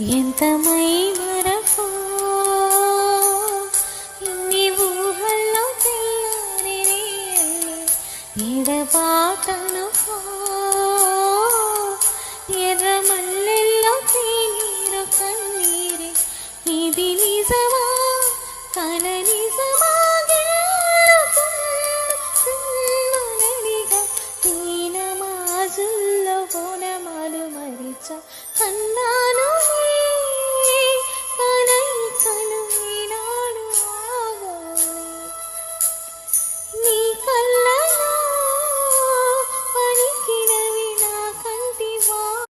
ఎంతమై వరకు? ఇన్ని ఊహల్లో తెల్లారి ఎడబాటను ఎర్ర మల్లెల్లో తీరు కన్నీరి. ఇది నిజమా? కల నిజమా? గెలుపున్నదిగా తీనమాజుల్లో బోనమాలు మరిచ కన్నా